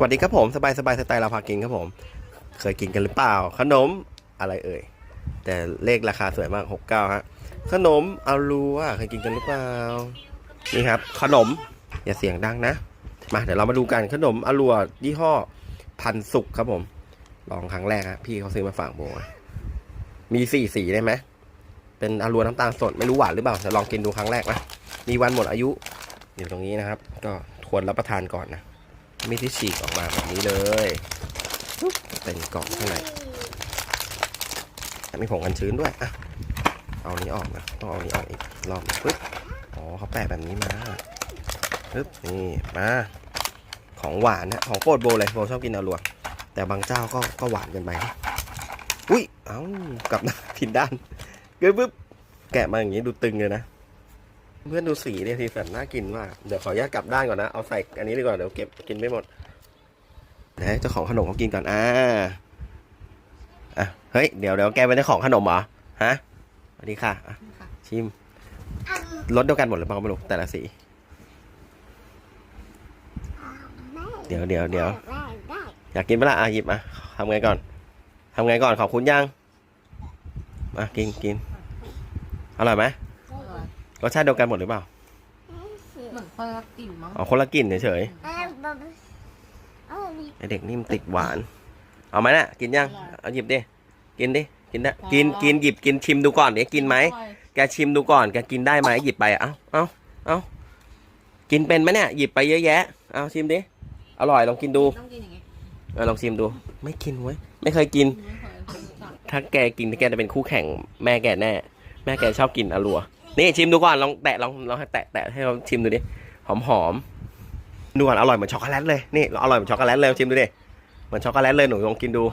สวัสดีครับผมสบายสบายสไตล์เราพากินครับผม เคยกินกันหรือเปล่า ขนมอะไรเอ่ย แต่เลขราคาสวยมาก 69 ฮะ ขนมอาลูอะเคยกินกันหรือเปล่า นี่ครับ ขนม อย่าเสียงดังนะ มาเดี๋ยวเรามาดูกันขนมอาลัวยี่ห้อพันสุกครับผม ลองครั้งแรกฮะพี่เขาซื้อมาฝากโบะมีสี่สีได้ไหมเป็นอาลัวน้ำตาลสดไม่รู้หวานหรือเปล่าจะลองกินดูครั้งแรกนะมีวันหมดอายุอยู่ตรงนี้นะครับ ก็ควรรับประทานก่อนนะ มีที่ฉีกออกมาแบบนี้เลยปุ๊บเป็นกล่องข้างในมีผงกันชื้นด้วยอะเอานี้ออกนะต้องเอานี้ออกอีกรอบปึ๊บอ๋อเขาแปะแบบนี้มาปึ๊บนี่มาของหวานนะของโปรดโบเลยโบชอบกินอาลัวแต่บางเจ้าก็ก็หวานกินไปอุ้ยเอ้ากลับด้าผิดด้านเกิดปึ๊บแกะมาอย่างนี้ดูตึงเลยนะ เพื่อนดูสีเนี่ยสีสันน่ากินมาก เดี๋ยวขออนุญาตกลับด้านก่อนนะ เอาใส่อันนี้ดีกว่าเดี๋ยวเก็บกินไม่หมดเดี๋ยวให้เจ้าของขนมเขากินก่อน อ่า อะ เฮ้ย เดี๋ยวเดี๋ยวแกเป็นเจ้าของขนมเหรอ ฮะ สวัสดีค่ะอะชิมรสเดียวกันหมดหรือเปล่าไม่รู้แต่ละสี เดี๋ยวเดี๋ยวเดี๋ยวอยากกินปะล่ะอะหยิบอะทำไงก่อนทำไงก่อนขอบคุณยัง มากินกินอร่อยไหม รสชาติเดียวกันหมดหรือเปล่าเหมือนคนละกลิ่นมั้งอ๋อคนละกลิ่นเฉยๆไอเด็กนี่มันติดหวาน เอาไหมน่ะกินยังเอาหยิบดิกินดิกินได้กินกินหยิบกินชิมดูก่อนเดี๋ยวกินไหมแกชิมดูก่อนแกกินได้ไหมหยิบไปอะเอาเอาเอากินเป็นไหมเนี่ยหยิบไปเยอะแยะเอาชิมดิอร่อยลองกินดูต้องกินอย่างงี้เออลองชิมดู ไม่กินเว้ยไม่เคยกินไม่เคยจับถ้าแกกินแกจะเป็นคู่แข่งแม่แกแน่ แม่แกชอบกินอรัว นี่ชิมดูก่อนลองแตะลองลองให้แตะแตะให้เราชิมดูดิหอมหอมดูก่อนอร่อยเหมือนช็อกโกแลตเลยนี่อร่อยเหมือนช็อกโกแลตเลยชิมดูดิเหมือนช็อกโกแลตเลยหนูลองกินดู